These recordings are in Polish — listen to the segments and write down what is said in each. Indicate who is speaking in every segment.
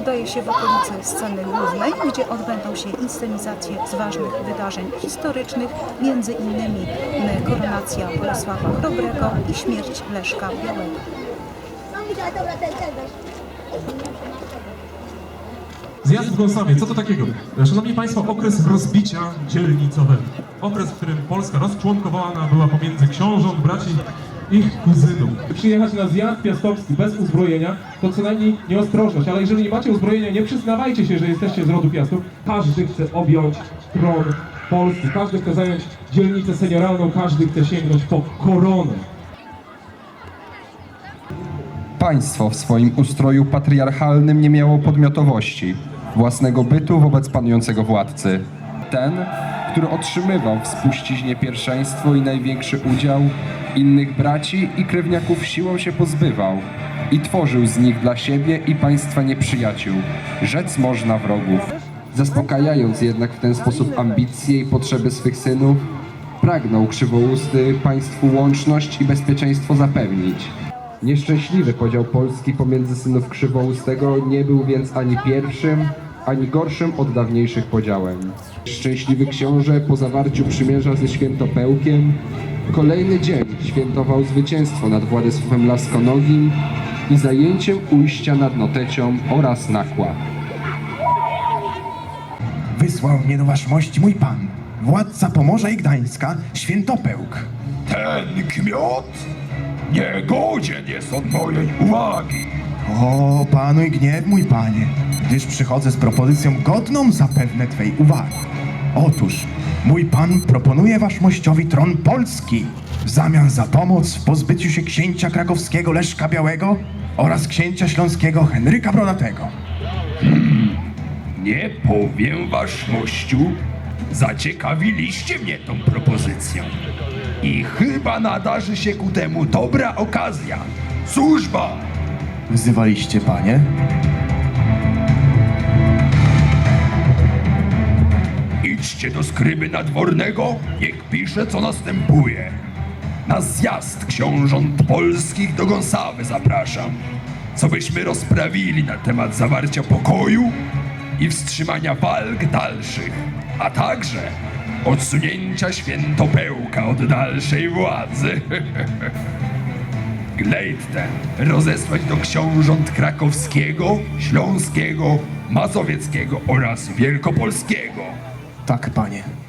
Speaker 1: udaje się w okolice sceny głównej, gdzie odbędą się inscenizacje z ważnych wydarzeń historycznych, między innymi koronacja Bolesława Chrobrego i śmierć Leszka Białego.
Speaker 2: Zjazd w Gąsowie, co to takiego? Szanowni Państwo, okres rozbicia dzielnicowego. Okres, w którym Polska rozczłonkowana była pomiędzy książąt, braci i kuzynów. Przyjechać na zjazd piastowski bez uzbrojenia, to co najmniej nieostrożność, ale jeżeli nie macie uzbrojenia, nie przyznawajcie się, że jesteście z rodu piastów. Każdy chce objąć tron Polski, każdy chce zająć dzielnicę senioralną, każdy chce sięgnąć po koronę.
Speaker 3: Państwo w swoim ustroju patriarchalnym nie miało podmiotowości, własnego bytu wobec panującego władcy. Ten, który otrzymywał w spuściźnie pierwszeństwo i największy udział, innych braci i krewniaków siłą się pozbywał i tworzył z nich dla siebie i państwa nieprzyjaciół, rzec można wrogów. Zaspokajając jednak w ten sposób ambicje i potrzeby swych synów, pragnął krzywousty państwu łączność i bezpieczeństwo zapewnić. Nieszczęśliwy podział Polski pomiędzy synów Krzywoustego nie był więc ani pierwszym, ani gorszym od dawniejszych podziałem. Szczęśliwy książę po zawarciu przymierza ze Świętopełkiem kolejny dzień świętował zwycięstwo nad Władysławem Laskonogim i zajęciem ujścia nad Notecią oraz Nakła.
Speaker 4: Wysłał mnie do waszmości mój pan, władca Pomorza i Gdańska, Świętopełk.
Speaker 5: Ten kmiot niegodzien jest od mojej uwagi.
Speaker 4: O, panuj gniew, mój panie, gdyż przychodzę z propozycją godną zapewne twej uwagi. Otóż, mój pan proponuje waszmościowi tron Polski w zamian za pomoc w pozbyciu się księcia krakowskiego Leszka Białego oraz księcia śląskiego Henryka Brodatego.
Speaker 5: Nie powiem waszmościu, zaciekawiliście mnie tą propozycją. I chyba nadarzy się ku temu dobra okazja. Służba!
Speaker 4: Wzywaliście, panie?
Speaker 5: Idźcie do skryby nadwornego, niech pisze co następuje. Na zjazd książąt polskich do Gąsawy zapraszam. Co byśmy rozprawili na temat zawarcia pokoju i wstrzymania walk dalszych, a także odsunięcia świętopełka od dalszej władzy. Glejt ten rozesłać do książąt krakowskiego, śląskiego, mazowieckiego oraz wielkopolskiego.
Speaker 4: Tak, panie.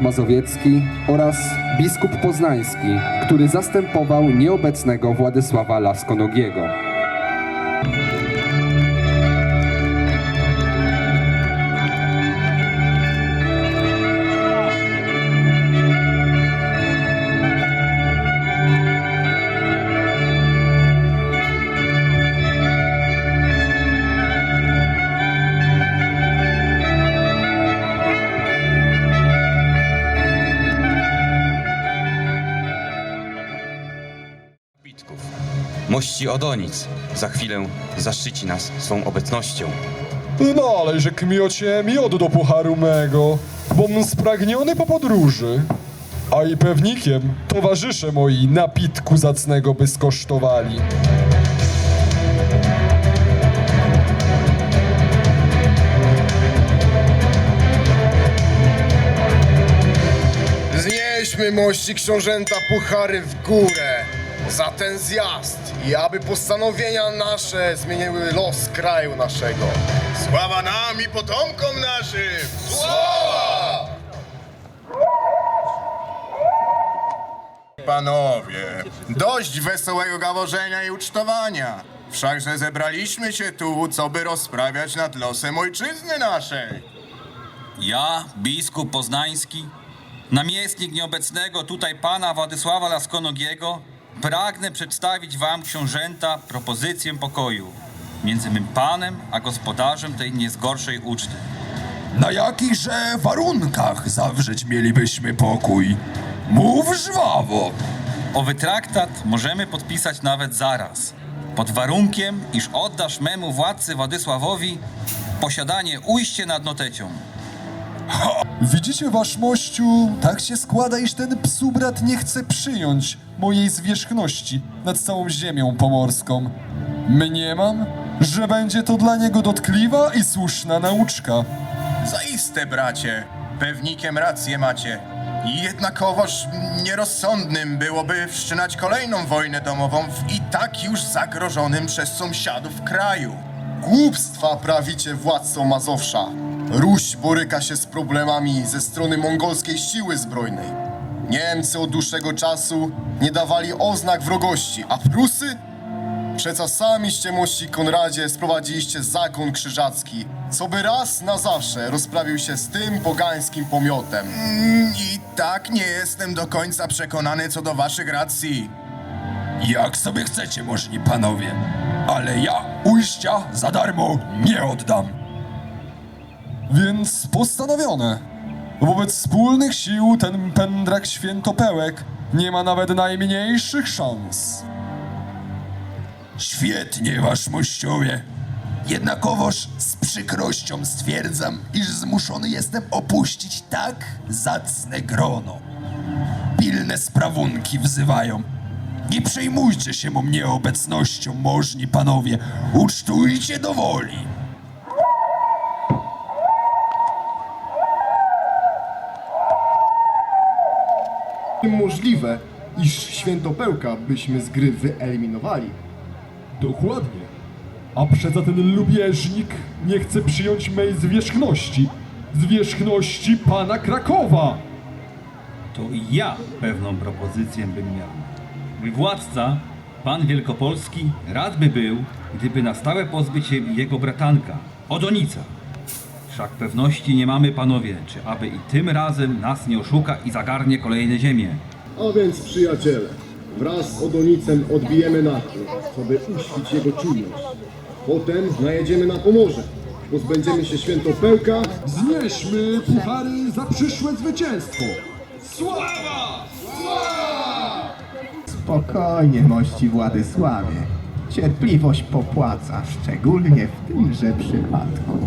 Speaker 3: Mazowiecki oraz biskup poznański, który zastępował nieobecnego Władysława Laskonogiego.
Speaker 6: Mości Odonic za chwilę zaszczyci nas swą obecnością.
Speaker 7: Nalejże kmiocie miod do pucharu mego, bom spragniony po podróży. A i pewnikiem towarzysze moi napitku zacnego by skosztowali.
Speaker 8: Znieśmy mości książęta puchary w górę za ten zjazd i aby postanowienia nasze zmieniły los kraju naszego. Sława nam i potomkom naszym! Sława! Panowie, dość wesołego gaworzenia i ucztowania. Wszakże zebraliśmy się tu, co by rozprawiać nad losem ojczyzny naszej.
Speaker 9: Ja, biskup poznański, namiestnik nieobecnego tutaj pana Władysława Laskonogiego, pragnę przedstawić wam książęta propozycję pokoju między mym panem a gospodarzem tej nie z gorszej uczty.
Speaker 5: Na jakichże warunkach zawrzeć mielibyśmy pokój? Mów żwawo!
Speaker 9: Owy traktat możemy podpisać nawet zaraz, pod warunkiem, iż oddasz memu władcy Władysławowi posiadanie ujście nad Notecią.
Speaker 7: Widzicie, wasz mościu, tak się składa, iż ten psubrat nie chce przyjąć mojej zwierzchności nad całą ziemią pomorską. Mniemam, że będzie to dla niego dotkliwa i słuszna nauczka.
Speaker 8: Zaiste, bracie, pewnikiem rację macie. I jednakowoż nierozsądnym byłoby wszczynać kolejną wojnę domową w i tak już zagrożonym przez sąsiadów kraju. Głupstwa prawicie władcą Mazowsza. Ruś boryka się z problemami ze strony mongolskiej siły zbrojnej. Niemcy od dłuższego czasu nie dawali oznak wrogości, a Prusy Przeca samiście, mości Konradzie, sprowadziliście zakon krzyżacki, co by raz na zawsze rozprawił się z tym pogańskim pomiotem. Mm, I tak nie jestem do końca przekonany co do waszych racji.
Speaker 5: Jak sobie chcecie, możni panowie, ale ja ujścia za darmo nie oddam.
Speaker 7: Więc postanowione. Wobec wspólnych sił ten pędrak świętopełek nie ma nawet najmniejszych szans.
Speaker 5: Świetnie, wasz mościowie. Jednakowoż z przykrością stwierdzam, iż zmuszony jestem opuścić tak zacne grono. Pilne sprawunki wzywają. Nie przejmujcie się mu mnie obecnością, możni panowie. Ucztujcie do woli.
Speaker 8: Możliwe, iż świętopełka byśmy z gry wyeliminowali.
Speaker 7: Dokładnie. A przeca ten lubieżnik nie chce przyjąć mej zwierzchności. Zwierzchności pana Krakowa.
Speaker 10: To i ja pewną propozycję bym miał. Mój władca, pan Wielkopolski, rad by był, gdyby na stałe pozbyć się jego bratanka, Odonica. Wszak pewności nie mamy, panowie, czy aby i tym razem nas nie oszuka i zagarnie kolejne ziemie.
Speaker 11: A więc przyjaciele, wraz z Odonicem odbijemy nachód, co by uświć jego czujność. Potem najedziemy na Pomorze, pozbędziemy się świętopełka
Speaker 7: Znieśmy puchary za przyszłe zwycięstwo.
Speaker 4: Spokojnie, mości Władysławie. Cierpliwość popłaca, szczególnie w tymże przypadku.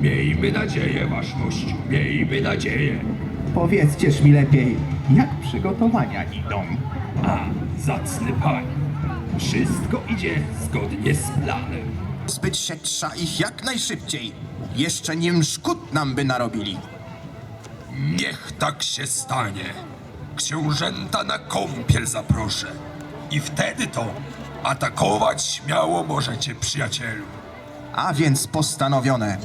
Speaker 5: Miejmy nadzieję, wasz mościu, miejmy nadzieję.
Speaker 4: Powiedzcież mi lepiej, jak przygotowania idą?
Speaker 5: A, zacny panie, wszystko idzie zgodnie z planem.
Speaker 8: Zbyć się trza ich jak najszybciej. Jeszcze nim szkód nam by narobili.
Speaker 5: Niech tak się stanie. Książęta na kąpiel zaproszę. I wtedy to atakować śmiało możecie, przyjacielu.
Speaker 8: A więc postanowione.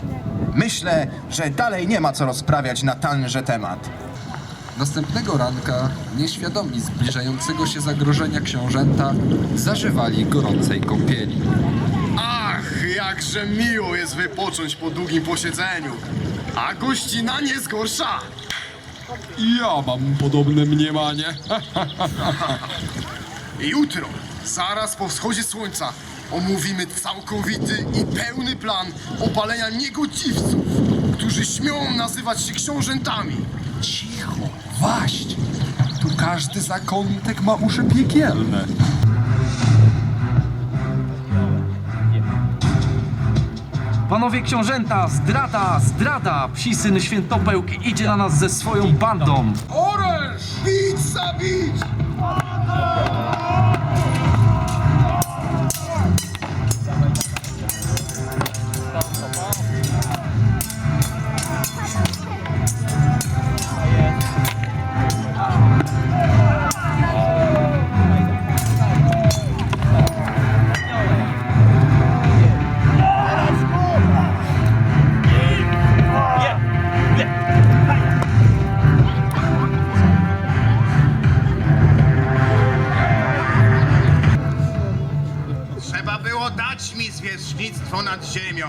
Speaker 8: Myślę, że dalej nie ma co rozprawiać na tenże temat.
Speaker 3: Następnego ranka, nieświadomi zbliżającego się zagrożenia książęta, zażywali gorącej kąpieli.
Speaker 8: Ach, jakże miło jest wypocząć po długim posiedzeniu. A gościna nie zgorsza.
Speaker 7: Ja mam podobne mniemanie.
Speaker 8: Jutro, zaraz po wschodzie słońca, omówimy całkowity i pełny plan obalenia niegodziwców, którzy śmią nazywać się książętami.
Speaker 7: Cicho, waść. Tu każdy zakątek ma uszy piekielne.
Speaker 12: Panowie książęta, zdrada, zdrada! Psi syn Świętopełk idzie na nas ze swoją bandą.
Speaker 8: Oręż! Bić, zabić! Nad ziemią.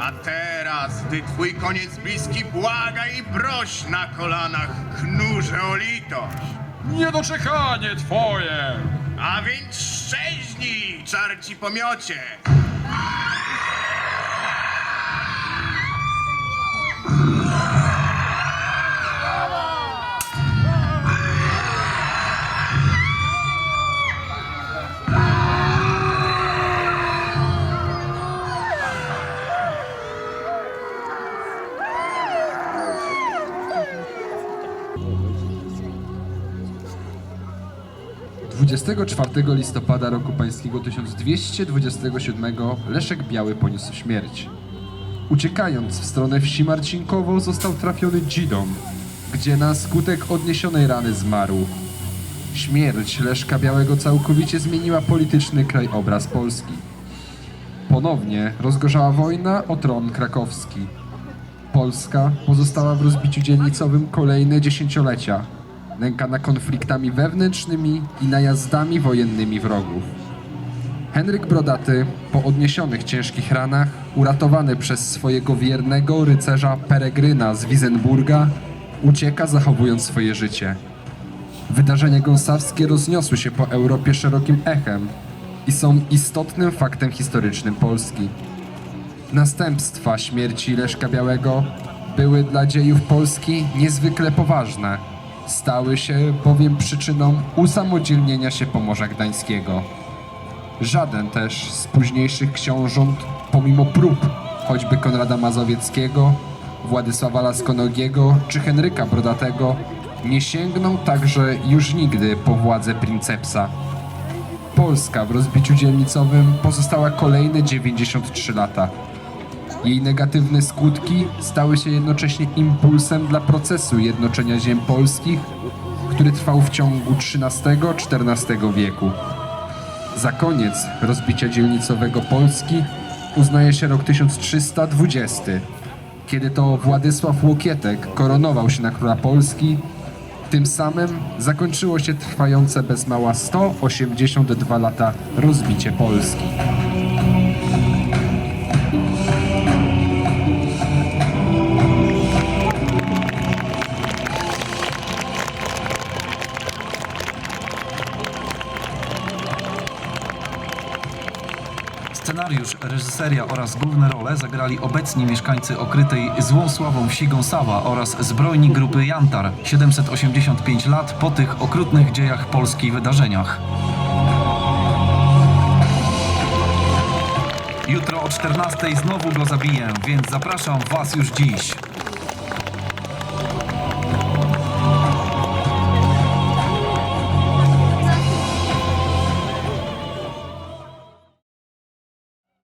Speaker 8: A teraz, gdy twój koniec bliski, błagaj i proś na kolanach, knurze o litość.
Speaker 7: Niedoczekanie twoje!
Speaker 8: A więc szczęśnij, czarci pomiocie!
Speaker 3: 24 listopada roku pańskiego 1227 Leszek Biały poniósł śmierć. Uciekając w stronę wsi Marcinkowo został trafiony dzidą, gdzie na skutek odniesionej rany zmarł. Śmierć Leszka Białego całkowicie zmieniła polityczny krajobraz Polski. Ponownie rozgorzała wojna o tron krakowski. Polska pozostała w rozbiciu dzielnicowym kolejne dziesięciolecia, nękana konfliktami wewnętrznymi i najazdami wojennymi wrogów. Henryk Brodaty, po odniesionych ciężkich ranach, uratowany przez swojego wiernego rycerza Peregryna z Wisenburga, ucieka zachowując swoje życie. Wydarzenia gąsawskie rozniosły się po Europie szerokim echem i są istotnym faktem historycznym Polski. Następstwa śmierci Leszka Białego były dla dziejów Polski niezwykle poważne. Stały się bowiem przyczyną usamodzielnienia się Pomorza Gdańskiego. Żaden też z późniejszych książąt, pomimo prób choćby Konrada Mazowieckiego, Władysława Laskonogiego czy Henryka Brodatego, nie sięgnął także już nigdy po władzę princepsa. Polska w rozbiciu dzielnicowym pozostała kolejne 93 lata. Jej negatywne skutki stały się jednocześnie impulsem dla procesu jednoczenia ziem polskich, który trwał w ciągu XIII-XIV wieku. Za koniec rozbicia dzielnicowego Polski uznaje się rok 1320, kiedy to Władysław Łokietek koronował się na króla Polski. Tym samym zakończyło się trwające bez mała 182 lata rozbicie Polski.
Speaker 12: Scenariusz, reżyseria oraz główne role zagrali obecni mieszkańcy okrytej złą sławą wsi Gąsawa oraz zbrojni grupy Jantar 785 lat po tych okrutnych dziejach polskich wydarzeniach. Jutro o 14 znowu go zabiję, więc zapraszam Was już dziś.